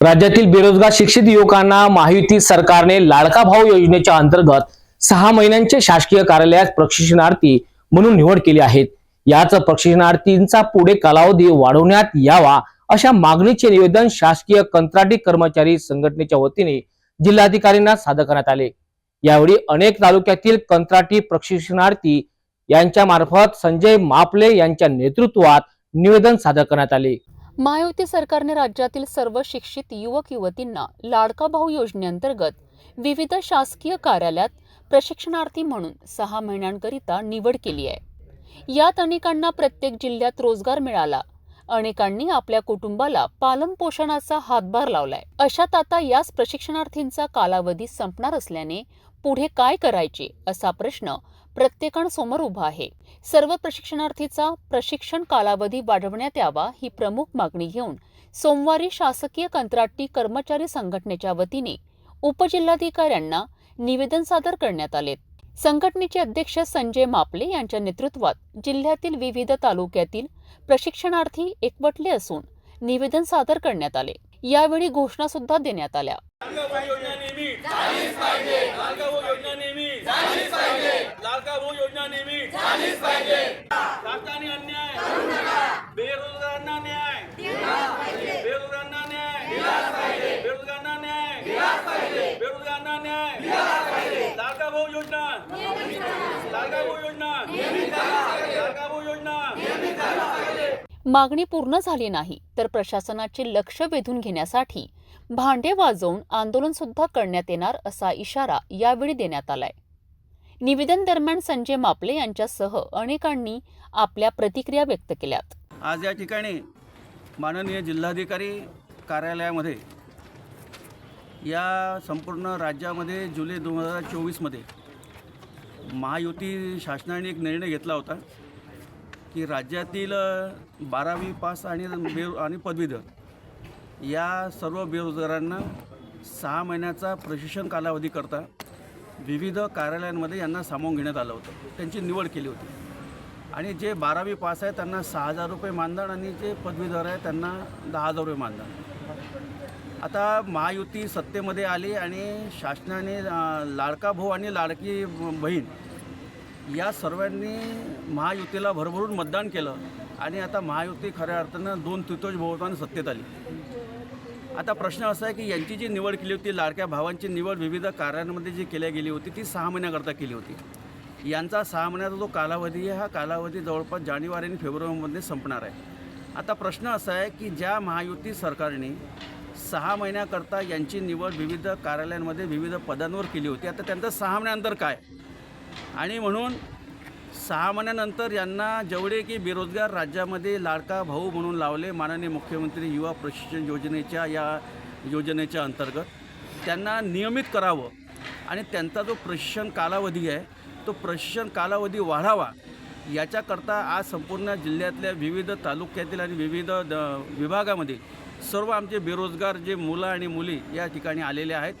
राज्यातील बेरोजगार शिक्षित युवकांना महायुती सरकारने लाडका भाऊ योजनेच्या अंतर्गत सहा महिन्यांचे शासकीय कार्यालयात प्रशिक्षणार्थी म्हणून निवड केली आहेत याच प्रशिक्षणार्थींचा पुढे कालावधी वाढवण्यात यावा अशा मागणीचे निवेदन शासकीय कंत्राटी कर्मचारी संघटनेच्या वतीने जिल्हाधिकाऱ्यांना सादर करण्यात आले. यावेळी अनेक तालुक्यातील कंत्राटी प्रशिक्षणार्थी यांच्या मार्फत संजय मापले यांच्या नेतृत्वात निवेदन सादर करण्यात आले. महायुती सरकारने राज्यातील सर्व शिक्षित युवक युवतींना लाडका भाऊ योजनेअंतर्गत विविध शासकीय कार्यालयात प्रशिक्षणार्थी म्हणून सहा महिन्यांकरिता निवड केली आहे. यात अनेकांना प्रत्येक जिल्ह्यात रोजगार मिळाला. अनेकांनी आपल्या कुटुंबाला पालन पोषणाचा हातभार लावलाय. अशात आता याच प्रशिक्षणार्थींचा कालावधी संपणार असल्याने पुढे काय करायचे असा प्रश्न प्रत्येकांसमोर उभा आहे. सर्व प्रशिक्षणार्थीचा प्रशिक्षण कालावधी वाढवण्यात यावा ही प्रमुख मागणी घेऊन सोमवारी शासकीय कंत्राटी कर्मचारी संघटनेच्या वतीने उपजिल्हाधिकाऱ्यांना निवेदन सादर करण्यात आले. संघटनेचे अध्यक्ष संजय मापले यांच्या नेतृत्वात जिल्ह्यातील विविध तालुक्यातील प्रशिक्षणार्थी एकवटले असून निवेदन सादर करण्यात आले. यावेळी घोषणा सुद्धा देण्यात आल्या लाडका भाऊ योजना नेहमी झालीच पाहिजे लाडका भाऊ योजना नेहमी झालीच पाहिजे लाडका भाऊ योजना नेहमी. झालीच पाहिजे. शासनाने अन्याय. बेरोजगारांना न्याय. बेरोजगारांना न्याय. बेरोजगारांना न्याय. बेरोजगारांना न्याय. लाडका भाऊ योजना. लाडका भाऊ योजना. लाडका भाऊ योजना. मागणी पूर्ण झाली नाही तर प्रशासनाचे लक्ष वेधून घेण्यासाठी भांडे वाजवून आंदोलन सुद्धा करण्यात येणार असा इशारा यावेळी देण्यात आलाय. निवेदन दरम्यान संजय मापले यांच्यासह अनेकांनी आपल्या प्रतिक्रिया व्यक्त केल्यात. आज या ठिकाणी माननीय जिल्हाधिकारी कार्यालयामध्ये या संपूर्ण राज्यामध्ये जुलै दोन हजार चोवीसमध्ये महायुती शासनाने एक निर्णय घेतला होता की राज्यातील बारावी पास आणि बेरो आणि पदवीधर या सर्व बेरोजगारांना सहा महिन्याचा प्रशिक्षण कालावधी करता विविध कार्यालयांमध्ये यांना सामावून घेण्यात आलं होतं. त्यांची निवड केली होती. आणि जे बारावी पास आहे त्यांना सहा हजार रुपये मानधन आणि जे पदवीधर आहे त्यांना दहा हजार रुपये मानधन. आता महायुती सत्तेमध्ये आली आणि शासनाने लाडका भाऊ आणि लाडकी बहीण या सर्वांनी महायुतीला भरभरून मतदान केलं आणि आता महायुती खऱ्या अर्थानं दोन तृतीय बहुमतानं सत्तेत आली. आता प्रश्न असा आहे की यांची जी निवड केली होती लाडक्या भावांची निवड विविध कार्यांमध्ये जी केल्या गेली होती ती सहा महिन्याकरता केली होती. यांचा सहा महिन्याचा जो कालावधी आहे हा कालावधी जवळपास जानेवारी आणि फेब्रुवारीमध्ये संपणार आहे. आता प्रश्न असा आहे की ज्या महायुती सरकारने सहा महिन्याकरता यांची निवड विविध कार्यालयांमध्ये विविध पदांवर केली होती आता त्यांचं सहा महिन्यानंतर काय? आणि म्हणून सहा महिन्यानंतर यांना जेवढे की बेरोजगार राज्यामध्ये लाडका भाऊ म्हणून लावले माननीय मुख्यमंत्री युवा प्रशिक्षण योजनेच्या या योजनेच्या अंतर्गत. त्यांना नियमित करावं. आणि त्यांचा जो प्रशिक्षण कालावधी आहे तो प्रशिक्षण कालावधी वाढावा याच्याकरता आज संपूर्ण जिल्ह्यातल्या विविध तालुक्यातील आणि विविध द विभागामध्ये सर्व आमचे बेरोजगार जे मुलं आणि मुली या ठिकाणी आलेले आहेत.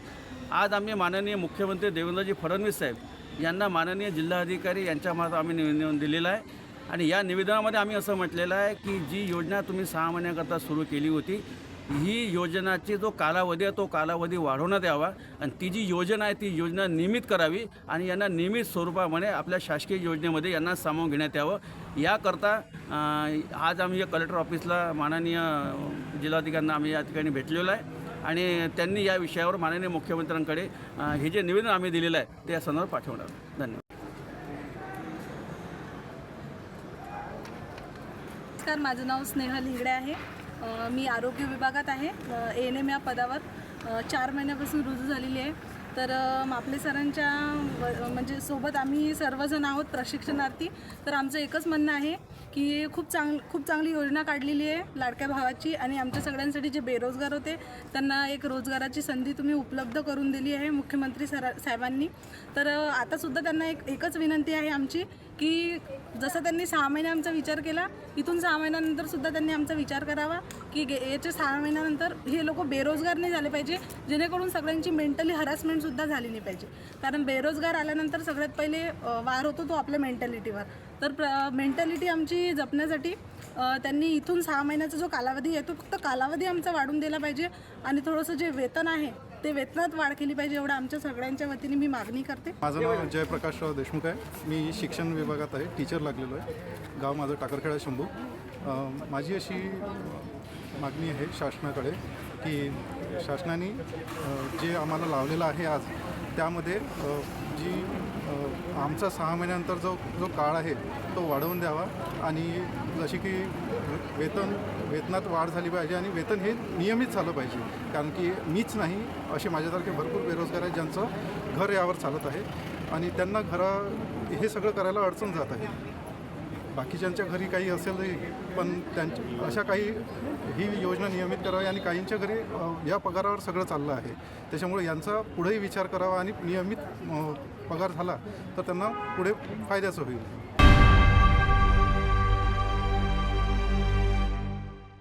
आज आम्ही माननीय मुख्यमंत्री देवेंद्रजी फडणवीस साहेब यांना माननीय जिल्हाधिकारी यांच्या मार्फत आम्ही निवेदन दिलेलं आहे. आणि या निवेदनामध्ये आम्ही असं म्हटलेलं आहे की जी योजना तुम्ही सहा महिन्याकरता सुरू केली होती ही योजनाची जो कालावधी आहे तो कालावधी वाढवण्यात यावा आणि ती जी योजना आहे ती योजना नियमित करावी आणि यांना नियमित स्वरूपामध्ये आपल्या शासकीय योजनेमध्ये यांना सामावून घेण्यात यावं. याकरता आज आम्ही या कलेक्टर ऑफिसला माननीय जिल्हाधिकाऱ्यांना आम्ही या ठिकाणी भेटलेलो आहे. आणि त्यांनी या विषयावर माननीय मुख्यमंत्र्यांकडे हे जे निवेदन आम्ही दिलेलं आहे ते या संदर्भात पाठवणार. धन्यवाद. नमस्कार माझं नाव स्नेहल हिगडे आहे. मी आरोग्य विभागात आहे. एन एम या पदावर चार महिन्यापासून रुजू झालेली आहे. तर मापले सरांच्या व- म्हणजे सोबत आम्ही सर्वजण आहोत प्रशिक्षणार्थी. तर आमचं एकच म्हणणं आहे की खूप चांग खूप चांगली योजना काढलेली आहे लाडक्या भावाची आणि आमच्या सगळ्यांसाठी जे बेरोजगार होते त्यांना एक रोजगाराची संधी तुम्ही उपलब्ध करून दिली आहे मुख्यमंत्री सरा साहेबांनी. तर आतासुद्धा त्यांना एक एकच विनंती आहे आमची की जसं त्यांनी सहा महिने आमचा विचार केला इथून सहा महिन्यानंतर सुद्धा त्यांनी आमचा विचार करावा की गे सहा महिन्यानंतर हे लोक बेरोजगार नाही झाले पाहिजे जेणेकरून सगळ्यांची मेंटली हरासमेंट सुद्धा झाली नाही पाहिजे. कारण बेरोजगार आल्यानंतर सगळ्यात पहिले वार होतो तो आपल्या मेंटॅलिटीवर तर प्र मेंटॅलिटी आमची जपण्यासाठी त्यांनी इथून सहा महिन्याचा जो कालावधी आहे तो फक्त कालावधी आमचा वाढून दिला पाहिजे आणि थोडंसं जे वेतन आहे ते वेतनात वाढ केली पाहिजे एवढं आमच्या सगळ्यांच्या वतीने मी मागणी करते. माझं नाव जयप्रकाशराव देशमुख आहे. मी शिक्षण विभागात आहे टीचर लागलेलो आहे. गाव माझं टाकरखेडा शंभू. माझी अशी मागणी आहे शासनाकडे की शासनाने जे आम्हाला लावलेलं आहे आज त्यामध्ये जी आमचा सहा महिन्यानंतर जो जो काळ आहे तो वाढवून द्यावा आणि जशी की वेतन वेतनात वाढ झाली पाहिजे आणि वेतन हे नियमित झालं पाहिजे. कारण की मीच नाही असे माझ्यासारखे भरपूर बेरोजगार आहेत ज्यांचं घर यावर चालत आहे आणि त्यांना घरा हे सगळं करायला अडचण जात आहे. बाकीच्यांच्या घरी काही असेल पण त्यांच्या अशा काही ही योजना नियमित करावी आणि काहींच्या घरी या पगारावर सगळं चाललं आहे. त्याच्यामुळे यांचा पुढेही विचार करावा आणि नियमित पगार झाला तर त्यांना पुढे फायद्याचं होईल.